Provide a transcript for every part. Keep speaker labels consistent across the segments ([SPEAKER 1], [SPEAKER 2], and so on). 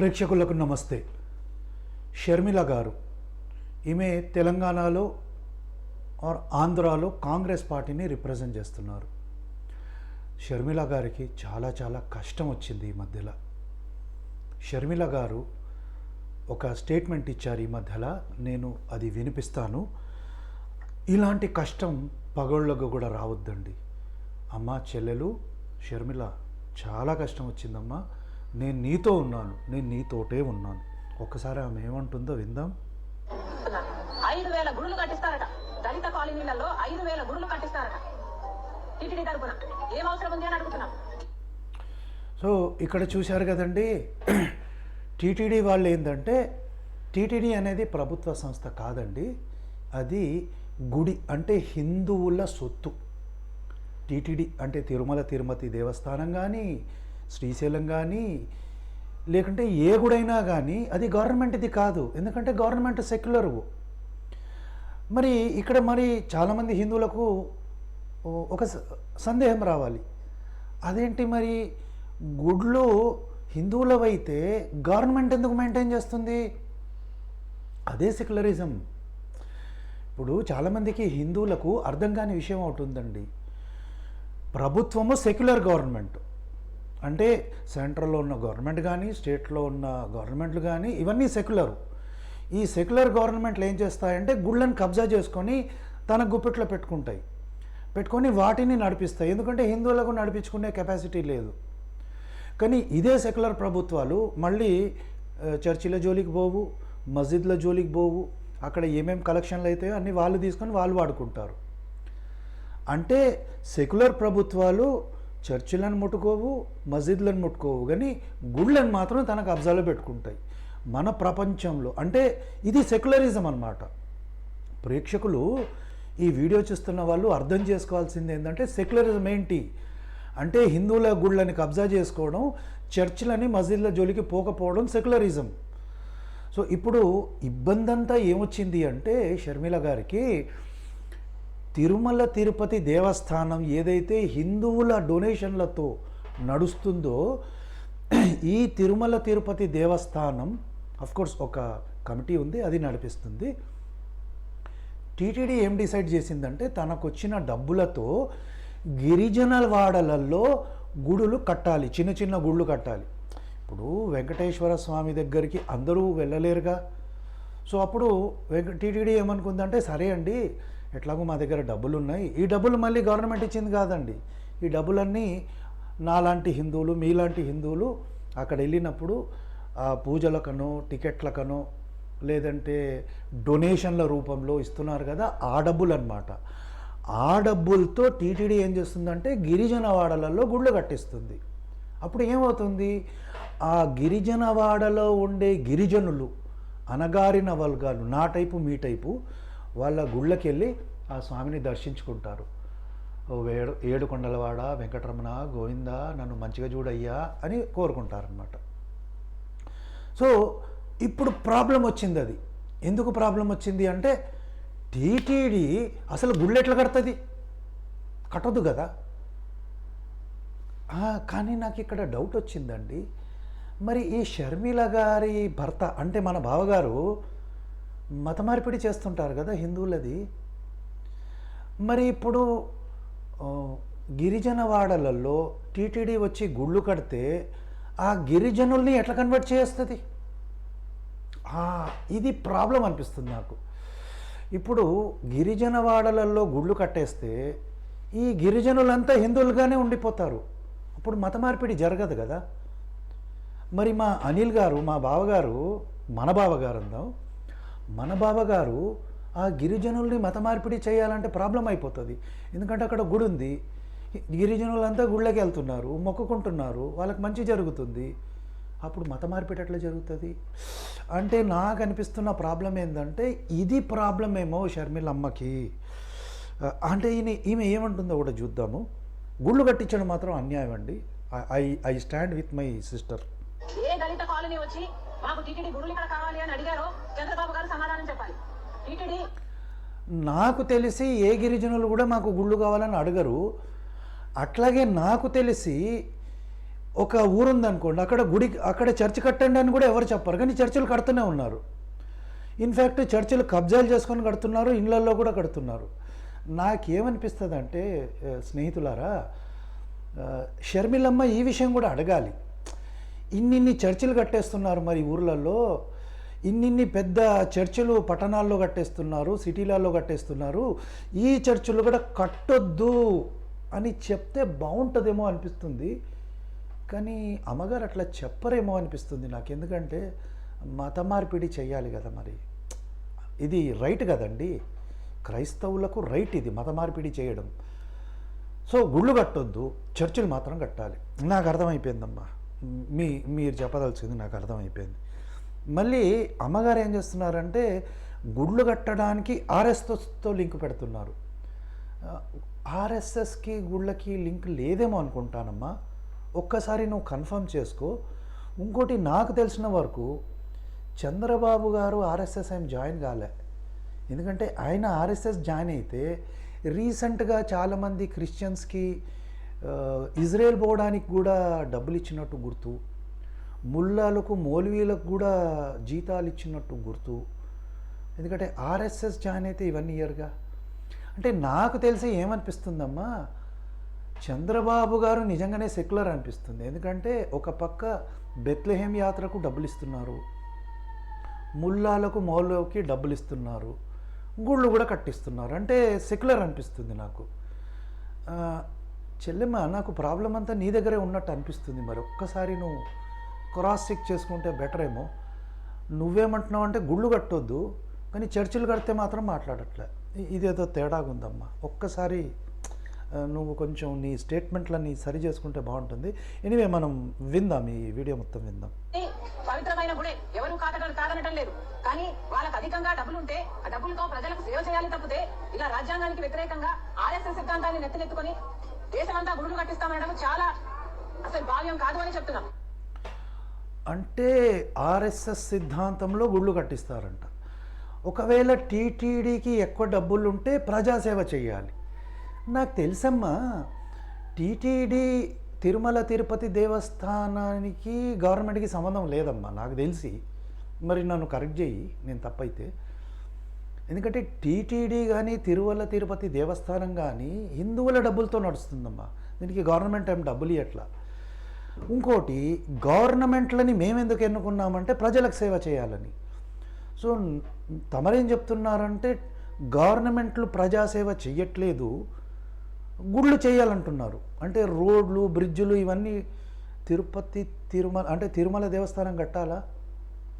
[SPEAKER 1] ప్రేక్షకులకు నమస్తే. షర్మిల గారు ఈమె తెలంగాణలో ఆర్ ఆంధ్రాలో కాంగ్రెస్ పార్టీని రిప్రజెంట్ చేస్తున్నారు. షర్మిల గారికి చాలా చాలా కష్టం వచ్చింది ఈ మధ్యలో. షర్మిల గారు ఒక స్టేట్మెంట్ ఇచ్చారు ఈ మధ్యలో నేను అది వినిపిస్తాను. ఇలాంటి కష్టం పగళ్ళకు కూడా రావద్దండి. అమ్మ చెల్లెలు షర్మిల చాలా కష్టం వచ్చిందమ్మా. నేను నీతో ఉన్నాను నేను నీతోటే ఉన్నాను. ఒక్కసారి ఆమె ఏమంటుందో విందాం.
[SPEAKER 2] ఐదు వేల గుడులు కట్టిస్తారట. దళిత కాలనీలలో ఐదు వేల గుడులు కట్టిస్తారట. టీటీడీ తరపున ఏం అవసరం ఉంది అని అడుగుతున్నాం.
[SPEAKER 1] సో ఇక్కడ చూశారు కదండి టీటీడీ వాళ్ళు ఏంటంటే టీటీడీ అనేది ప్రభుత్వ సంస్థ కాదండి అది గుడి అంటే హిందువుల సొత్తు. టీటీడీ అంటే తిరుమల తిరుపతి దేవస్థానం కానీ శ్రీశైలం కానీ లేకుంటే ఏ గుడైనా కానీ అది గవర్నమెంట్ది కాదు. ఎందుకంటే గవర్నమెంట్ సెక్యులరు. మరి ఇక్కడ మరి చాలామంది హిందువులకు ఒక స- సందేహం రావాలి. అదేంటి మరి? గుడ్లు హిందువులవైతే గవర్నమెంట్ ఎందుకు మెయింటైన్ చేస్తుంది? అదే సెక్యులరిజం. ఇప్పుడు చాలామందికి హిందువులకు అర్థం కాని విషయం ఒకటి ఉందండి. ప్రభుత్వము సెక్యులర్ గవర్నమెంట్. అంటే సెంట్రల్లో ఉన్న గవర్నమెంట్ కానీ స్టేట్లో ఉన్న గవర్నమెంట్లు కానీ ఇవన్నీ సెక్యులర్. ఈ సెక్యులర్ గవర్నమెంట్లు ఏం చేస్తాయంటే గుళ్ళని కబ్జా చేసుకొని తన గుప్పెట్లో పెట్టుకుంటాయి. పెట్టుకొని వాటిని నడిపిస్తాయి. ఎందుకంటే హిందువులకు నడిపించుకునే కెపాసిటీ లేదు. కానీ ఇదే సెక్యులర్ ప్రభుత్వాలు మళ్ళీ చర్చిల జోలికి పోవు మస్జిద్ల జోలికి పోవు అక్కడ ఏమేమి కలెక్షన్లు అవుతాయో అన్నీ వాళ్ళు తీసుకొని వాళ్ళు వాడుకుంటారు. అంటే సెక్యులర్ ప్రభుత్వాలు చర్చిలను ముట్టుకోవు మస్జిద్లను ముట్టుకోవు కానీ గుళ్ళని మాత్రం తనకు అబ్జర్వ్ పెట్టుకుంటాయి. మన ప్రపంచంలో అంటే ఇది సెక్యులరిజం అనమాట ప్రేక్షకులు ఈ వీడియో చూస్తున్న వాళ్ళు అర్థం చేసుకోవాల్సింది ఏంటంటే సెక్యులరిజం ఏంటి? అంటే హిందువుల గుళ్ళని కబ్జా చేసుకోవడం చర్చిలని మస్జిద్ల జోలికి పోకపోవడం సెక్యులరిజం. సో ఇప్పుడు ఇబ్బంది అంతా ఏమొచ్చింది అంటే షర్మిల గారికి తిరుమల తిరుపతి దేవస్థానం ఏదైతే హిందువుల డొనేషన్లతో నడుస్తుందో ఈ తిరుమల తిరుపతి దేవస్థానం అఫ్కోర్స్ ఒక కమిటీ ఉంది అది నడిపిస్తుంది. టీటీడీ ఏం డిసైడ్ చేసిందంటే తనకు వచ్చిన డబ్బులతో గిరిజన వాడలల్లో గుడులు కట్టాలి చిన్న చిన్న గుళ్ళు కట్టాలి. ఇప్పుడు వెంకటేశ్వర స్వామి దగ్గరికి అందరూ వెళ్ళలేరుగా. సో అప్పుడు వెంక టీటీడీ ఏమనుకుందంటే సరే అండి ఎట్లాగో మా దగ్గర డబ్బులు ఉన్నాయి ఈ డబ్బులు మళ్ళీ గవర్నమెంట్ ఇచ్చింది కాదండి. ఈ డబ్బులన్నీ నాలాంటి హిందువులు మీలాంటి హిందువులు అక్కడ వెళ్ళినప్పుడు ఆ పూజలకనో టికెట్లకనో లేదంటే డొనేషన్ల రూపంలో ఇస్తున్నారు కదా ఆ డబ్బులు అనమాట ఆ డబ్బులతో టీటీడీ ఏం చేస్తుందంటే గిరిజన వాడలలో గుళ్ళు కట్టిస్తుంది. అప్పుడు ఏమవుతుంది? ఆ గిరిజన వాడలో ఉండే గిరిజనులు అనగారిన వర్గాలు నా టైపు మీ టైపు వాళ్ళ గుళ్ళకి వెళ్ళి ఆ స్వామిని దర్శించుకుంటారు. ఏడు ఏడుకొండలవాడ వెంకటరమణ గోవింద నన్ను మంచిగా చూడయ్యా అని కోరుకుంటారనమాట సో ఇప్పుడు ప్రాబ్లం వచ్చింది అది. ఎందుకు ప్రాబ్లం వచ్చింది అంటే టీటీడీ అసలు గుళ్ళు ఎట్లా కడుతుంది? కట్టదు కదా. కానీ నాకు ఇక్కడ డౌట్ వచ్చిందండి. మరి ఈ షర్మిల గారి భర్త అంటే మన బావగారు మత మార్పిడి చేస్తుంటారు కదా హిందువులది. మరి ఇప్పుడు గిరిజన వాడలలో టీటీడీ వచ్చి గుళ్ళు కడితే ఆ గిరిజనుల్ని ఎట్లా కన్వర్ట్ చేస్తుంది? ఇది ప్రాబ్లం అనిపిస్తుంది నాకు. ఇప్పుడు గిరిజన వాడలలో గుళ్ళు కట్టేస్తే ఈ గిరిజనులంతా హిందువులుగానే ఉండిపోతారు. అప్పుడు మత మార్పిడి జరగదు కదా. మరి మా అనిల్ గారు మా బావగారు మన బావగారు అందాం. మన బావగారు ఆ గిరిజనుల్ని మత మార్పిడి చేయాలంటే ప్రాబ్లం అయిపోతుంది. ఎందుకంటే అక్కడ గుడి ఉంది. గిరిజనులంతా గుళ్ళకి వెళ్తున్నారు మొక్కుకుంటున్నారు వాళ్ళకి మంచి జరుగుతుంది. అప్పుడు మత మార్పిడి ఎట్లా జరుగుతుంది? అంటే నాకు అనిపిస్తున్న ప్రాబ్లం ఏంటంటే ఇది ప్రాబ్లం ఏమో షర్మిల అమ్మకి అంటే ఈయన ఈమె ఏమంటుందో కూడా చూద్దాము. గుళ్ళు కట్టించడం మాత్రం అన్యాయం అండి. I I stand with my sister.
[SPEAKER 2] ఏ దళిత కాలనీ వచ్చి మాకు టీటీడీ గుడులు ఇక్కడ కావాలి అని అడిగారో చంద్రబాబు గారు సమాధానం చెప్పాలి టీటీడీ
[SPEAKER 1] నాకు తెలిసి ఏ గిరిజనులు కూడా మాకు గుళ్ళు కావాలని అడగరు. అట్లాగే నాకు తెలిసి ఒక ఊరుందనుకోండి అక్కడ గుడి అక్కడ చర్చ్ కట్టండి అని కూడా ఎవరు చెప్పరు కానీ చర్చిలు కడుతూనే ఉన్నారు. ఇన్ఫ్యాక్ట్ చర్చిలు కబ్జాలు చేసుకొని కడుతున్నారు ఇళ్ళల్లో కూడా కడుతున్నారు. నాకేమనిపిస్తుంది అంటే స్నేహితులారా షర్మిలమ్మ ఈ విషయం కూడా అడగాలి. ఇన్నిన్ని చర్చిలు కట్టేస్తున్నారు మరి ఊర్లలో ఇన్నిన్ని పెద్ద చర్చిలు పట్టణాల్లో కట్టేస్తున్నారు సిటీలలో కట్టేస్తున్నారు ఈ చర్చిలు కూడా కట్టొద్దు అని చెప్తే బాగుంటుందేమో అనిపిస్తుంది. కానీ అమ్మగారు అట్లా చెప్పరేమో అనిపిస్తుంది నాకు. ఎందుకంటే మత మార్పిడి చేయాలి కదా మరి. ఇది రైట్ కదండి. క్రైస్తవులకు రైట్ ఇది మత మార్పిడి చేయడం. సో గుళ్ళు కట్టొద్దు చర్చిలు మాత్రం కట్టాలి. నాకు అర్థమైపోయిందమ్మా. మీ మీరు చెప్పదలసింది నాకు అర్థమైపోయింది. మళ్ళీ అమ్మగారు ఏం చేస్తున్నారంటే గుళ్ళు కట్టడానికి ఆర్ఎస్ఎస్తో లింక్ పెడుతున్నారు. ఆర్ఎస్ఎస్కి గుళ్ళకి లింక్ లేదేమో అనుకుంటానమ్మా. ఒక్కసారి నువ్వు కన్ఫర్మ్ చేసుకో. ఇంకోటి నాకు తెలిసిన వరకు చంద్రబాబు గారు ఆర్ఎస్ఎస్ ఆయన జాయిన్ కాలే. ఎందుకంటే ఆయన ఆర్ఎస్ఎస్ జాయిన్ అయితే రీసెంట్గా చాలామంది క్రిస్టియన్స్కి ఇజ్రాయెల్ పోవడానికి కూడా డబ్బులు ఇచ్చినట్టు గుర్తు. ముల్లాలకు మౌలవీలకు కూడా జీతాలు ఇచ్చినట్టు గుర్తు. ఎందుకంటే ఆర్ఎస్ఎస్ జాయిన్ అయితే ఇవన్నీ ఇయర్గా. అంటే నాకు తెలిసి ఏమనిపిస్తుందమ్మా చంద్రబాబు గారు నిజంగానే సెక్యులర్ అనిపిస్తుంది. ఎందుకంటే ఒక పక్క బెత్లహేమ్ యాత్రకు డబ్బులు ఇస్తున్నారు. ముల్లాలకు మౌలకి డబ్బులు ఇస్తున్నారు. గుళ్ళు కూడా కట్టిస్తున్నారు. అంటే సెక్యులర్ అనిపిస్తుంది నాకు. చెల్లెమ్మ నాకు ప్రాబ్లం అంతా నీ దగ్గరే ఉన్నట్టు అనిపిస్తుంది. మరి ఒక్కసారి నువ్వు క్రాస్ చెక్ చేసుకుంటే బెటర్ ఏమో నువ్వేమంటున్నావు అంటే గుళ్ళు కట్టొద్దు కానీ చర్చిలు కడితే మాత్రం మాట్లాడట్లే. ఇదేదో తేడాగా ఉందమ్మా ఒక్కసారి నువ్వు కొంచెం నీ స్టేట్మెంట్లన్నీ సరి చేసుకుంటే బాగుంటుంది. ఎనివే మనం విందాం ఈ వీడియో మొత్తం విందాం.
[SPEAKER 2] ఇది పవిత్రమైన గుడే. ఎవరు కాదనడం కాదనటం లేదు. కానీ వాళ్ళకి అధికంగా డబ్బులుంటే ఆ డబ్బులతో ప్రజలకు సేవ చేయాలి తప్పితే ఇలా రాజ్యాంగానికి వ్యతిరేకంగా ఆర్ఎస్ఎస్ సిద్ధాంతాన్ని నెత్తినెత్తుకొని దేశమంతా గుడులు కట్టిస్తామనడం చాలా అసలు భావ్యం కాదు అని చెప్తున్నాం.
[SPEAKER 1] అంటే ఆర్ఎస్ఎస్ సిద్ధాంతంలో గుళ్ళు కట్టిస్తారంట. ఒకవేళ టీటీడీకి ఎక్కువ డబ్బులు ఉంటే ప్రజాసేవ చేయాలి. నాకు తెలుసమ్మా టీటీడీ తిరుమల తిరుపతి దేవస్థానానికి గవర్నమెంట్కి సంబంధం లేదమ్మా నాకు తెలిసి. మరి నన్ను కరెక్ట్ చేయి నేను తప్పైతే. ఎందుకంటే టీటీడీ కానీ తిరుమల తిరుపతి దేవస్థానం కానీ హిందువుల డబ్బులతో నడుస్తుందమ్మా. దీనికి గవర్నమెంట్ ఏం డబ్బులు ఇవ్వట్లా ఇంకోటి గవర్నమెంట్లని మేమెందుకు ఎన్నుకున్నామంటే ప్రజలకు సేవ చేయాలని. సో తమరేం చెప్తున్నారంటే గవర్నమెంట్లు ప్రజాసేవ చెయ్యట్లేదు గుళ్ళు చేయాలంటున్నారు. అంటే రోడ్లు బ్రిడ్జులు ఇవన్నీ తిరుపతి తిరుమల అంటే తిరుమల దేవస్థానం కట్టాలా?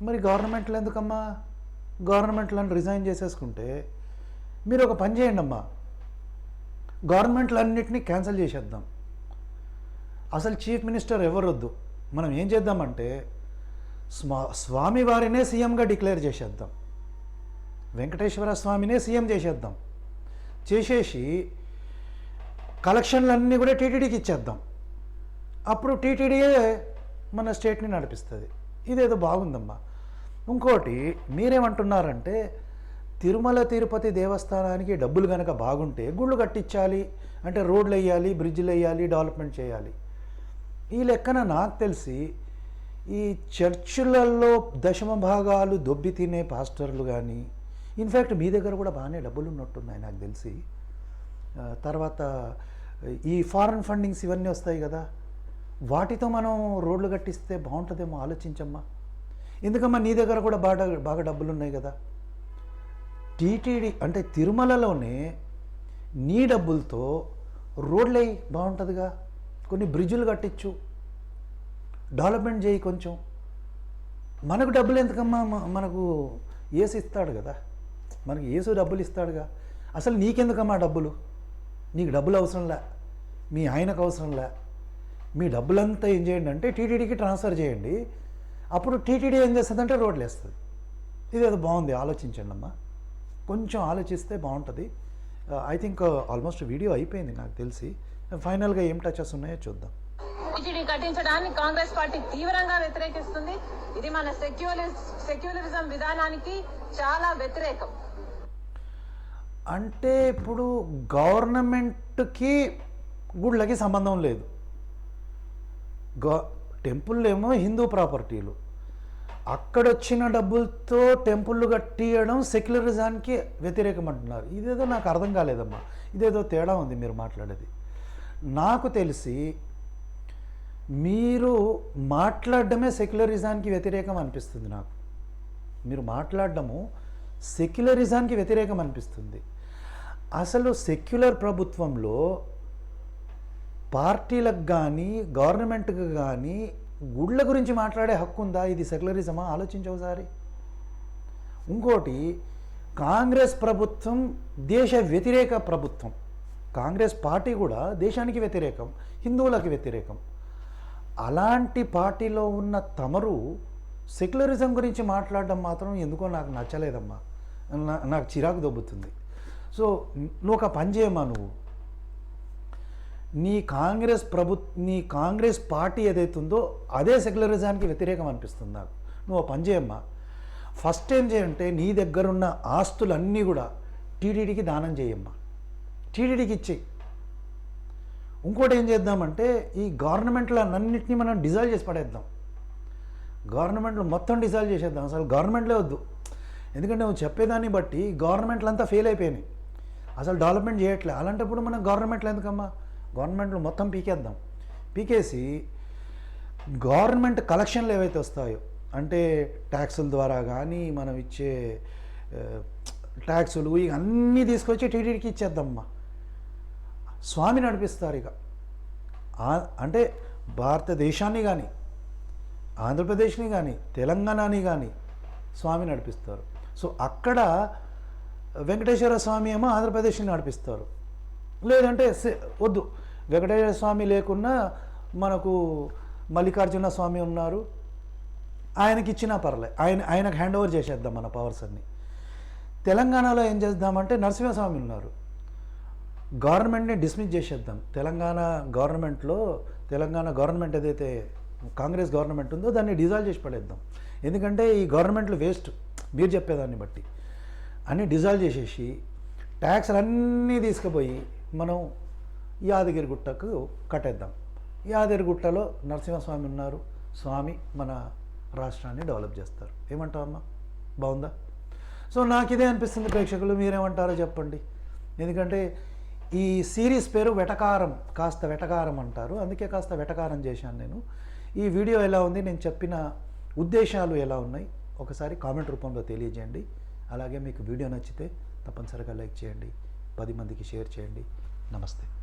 [SPEAKER 1] మరి గవర్నమెంట్లు ఎందుకమ్మా? గవర్నమెంట్లను రిజైన్ చేసేసుకుంటే మీరు ఒక పని చేయండి అమ్మా గవర్నమెంట్లన్నింటినీ క్యాన్సిల్ చేసేద్దాం. అసలు చీఫ్ మినిస్టర్ ఎవరొద్దు? మనం ఏం చేద్దామంటే స్వా స్వామివారినే సీఎంగా డిక్లేర్ చేసేద్దాం. వెంకటేశ్వర స్వామినే సీఎం చేసేద్దాం. చేసేసి కలెక్షన్లన్నీ కూడా టీటీడీకి ఇచ్చేద్దాం. అప్పుడు టీటీడీయే మన స్టేట్ని నడిపిస్తుంది. ఇదేదో బాగుందమ్మా. ఇంకోటి మీరేమంటున్నారంటే తిరుమల తిరుపతి దేవస్థానానికి డబ్బులు కనుక బాగుంటే గుళ్ళు కట్టించాలి అంటే రోడ్లు వేయాలి బ్రిడ్జ్లు వేయాలి డెవలప్మెంట్ చేయాలి. ఈ లెక్కన నాకు తెలిసి ఈ చర్చిలలో దశమ భాగాలు దొబ్బి తినే పాస్టర్లు కానీ ఇన్ఫ్యాక్ట్ మీ దగ్గర కూడా బాగానే డబ్బులు ఉన్నట్టున్నాయి నాకు తెలిసి. తర్వాత ఈ ఫారెన్ ఫండింగ్స్ ఇవన్నీ వస్తాయి కదా. వాటితో మనం రోడ్లు కట్టిస్తే బాగుంటుందేమో ఆలోచించమ్మా. ఎందుకమ్మా నీ దగ్గర కూడా బాగా బాగా డబ్బులు ఉన్నాయి కదా. టీటీడీ అంటే తిరుమలలోనే నీ డబ్బులతో రోడ్లే బాగుంటుందిగా. కొన్ని బ్రిడ్జులు కట్టించు. డెవలప్మెంట్ చేయి కొంచెం. మనకు డబ్బులు ఎందుకమ్మా? మనకు ఏసు ఇస్తాడు కదా. మనకి ఏసు డబ్బులు ఇస్తాడుగా. అసలు నీకెందుకమ్మా డబ్బులు? నీకు డబ్బులు అవసరంలే మీ ఆయనకు అవసరంలే మీ డబ్బులంతా ఏం చేయండి అంటే టీటీడీకి ట్రాన్స్ఫర్ చేయండి. అప్పుడు టీటీడీ ఏం చేస్తుందంటే రోడ్లు వేస్తుంది. ఇది అది బాగుంది ఆలోచించండి అమ్మా. కొంచెం ఆలోచిస్తే బాగుంటుంది. ఐ థింక్ ఆల్మోస్ట్ వీడియో అయిపోయింది నాకు తెలిసి. ఫైనల్గా ఏం టచెస్ ఉన్నాయో చూద్దాం.
[SPEAKER 2] టీటీడీ కట్టించడాన్ని కాంగ్రెస్ పార్టీ తీవ్రంగా వ్యతిరేకిస్తుంది. ఇది మన సెక్యులర్ సెక్యులరిజం విధానానికి చాలా వ్యతిరేకం.
[SPEAKER 1] అంటే ఇప్పుడు గవర్నమెంట్కి గుళ్ళకి సంబంధం లేదు. గా టెంపుల్ ఏమో హిందూ ప్రాపర్టీలు. అక్కడొచ్చిన డబ్బులతో టెంపుల్ కట్టియడం సెక్యులరిజానికి వ్యతిరేకం అంటున్నారు. ఇదేదో నాకు అర్థం కాలేదమ్మా. ఇదేదో తేడా ఉంది మీరు మాట్లాడేది. నాకు తెలిసి మీరు మాట్లాడడమే సెక్యులరిజానికి వ్యతిరేకం అనిపిస్తుంది నాకు. మీరు మాట్లాడడము సెక్యులరిజానికి వ్యతిరేకం అనిపిస్తుంది. అసలు సెక్యులర్ ప్రభుత్వంలో పార్టీలకు కానీ గవర్నమెంట్కి కానీ గుళ్ళ గురించి మాట్లాడే హక్కు ఉందా? ఇది సెక్యులరిజమా? ఆలోచించు ఒకసారి. ఇంకోటి కాంగ్రెస్ ప్రభుత్వం దేశ వ్యతిరేక ప్రభుత్వం. కాంగ్రెస్ పార్టీ కూడా దేశానికి వ్యతిరేకం హిందువులకు వ్యతిరేకం. అలాంటి పార్టీలో ఉన్న తమరు సెక్యులరిజం గురించి మాట్లాడడం మాత్రం ఎందుకో నాకు నచ్చలేదమ్మా. నాకు చిరాకు దొబ్బుతుంది. సో నువ్వు ఒక పని చేయమ్మా నువ్వు. నీ కాంగ్రెస్ ప్రభు నీ కాంగ్రెస్ పార్టీ ఏదైతే ఉందో అదే సెక్యులరిజానికి వ్యతిరేకం అనిపిస్తుంది నాకు. నువ్వు పని చేయమ్మా. ఫస్ట్ ఏం చేయంటే నీ దగ్గరున్న ఆస్తులన్నీ కూడా టీటీడీకి దానం చేయమ్మా. టీడీడీకి ఇచ్చేయి. ఇంకోటి ఏం చేద్దామంటే ఈ గవర్నమెంట్లో అన్నింటినీ మనం డిజాల్వ్ చేసి పడేద్దాం. గవర్నమెంట్లు మొత్తం డిజాల్వ్ చేసేద్దాం. అసలు గవర్నమెంట్లే వద్దు. ఎందుకంటే నువ్వు చెప్పేదాన్ని బట్టి గవర్నమెంట్లు అంతా ఫెయిల్ అయిపోయినాయి. అసలు డెవలప్మెంట్ చేయట్లే. అలాంటప్పుడు మనం గవర్నమెంట్లు ఎందుకమ్మా? గవర్నమెంట్లు మొత్తం పీకేద్దాం. పీకేసి గవర్నమెంట్ కలెక్షన్లు ఏవైతే వస్తాయో అంటే ట్యాక్సుల ద్వారా కానీ మనం ఇచ్చే ట్యాక్సులు ఇవన్నీ అన్నీ తీసుకొచ్చి టీటీడీకి ఇచ్చేద్దామమ్మా. స్వామి నడిపిస్తారు ఇక. అంటే భారతదేశాన్ని కానీ ఆంధ్రప్రదేశ్ని కానీ తెలంగాణని కానీ స్వామి నడిపిస్తారు. సో అక్కడ వెంకటేశ్వర స్వామి ఏమో ఆంధ్రప్రదేశ్ని నడిపిస్తారు. లేదంటే వద్దు. వెంకటేశ్వర స్వామి లేకున్నా మనకు మల్లికార్జున స్వామి ఉన్నారు. ఆయనకి ఇచ్చినా పర్లే. ఆయన ఆయనకు హ్యాండ్ ఓవర్ చేసేద్దాం మన పవర్స్ అన్ని. తెలంగాణలో ఏం చేద్దామంటే నరసింహస్వామి ఉన్నారు. గవర్నమెంట్ని డిస్మిస్ చేసేద్దాం. తెలంగాణ గవర్నమెంట్లో తెలంగాణ గవర్నమెంట్ ఏదైతే కాంగ్రెస్ గవర్నమెంట్ ఉందో దాన్ని డిజాల్వ్ చేసి పడేద్దాం. ఎందుకంటే ఈ గవర్నమెంట్లు వేస్ట్ మీరు చెప్పేదాన్ని బట్టి. అన్నీ డిజాల్వ్ చేసేసి ట్యాక్స్లు అన్నీ తీసుకుపోయి మనం యాదగిరి గుట్టకు కట్టేద్దాం. యాదగిరి గుట్టలో నరసింహస్వామి ఉన్నారు. స్వామి మన రాష్ట్రాన్ని డెవలప్ చేస్తారు. ఏమంటావమ్మా బాగుందా? సో నాకు ఇదే అనిపిస్తుంది ప్రేక్షకులు మీరేమంటారో చెప్పండి. ఎందుకంటే ఈ సిరీస్ పేరు వెటకారం కాస్త వెటకారం అంటారు. అందుకే కాస్త వెటకారం చేశాను నేను. ఈ వీడియో ఎలా ఉంది నేను చెప్పిన ఉద్దేశాలు ఎలా ఉన్నాయి ఒకసారి కామెంట్ రూపంలో తెలియజేయండి. అలాగే మీకు వీడియో నచ్చితే తప్పనిసరిగా లైక్ చేయండి పది మందికి షేర్ చేయండి. నమస్తే.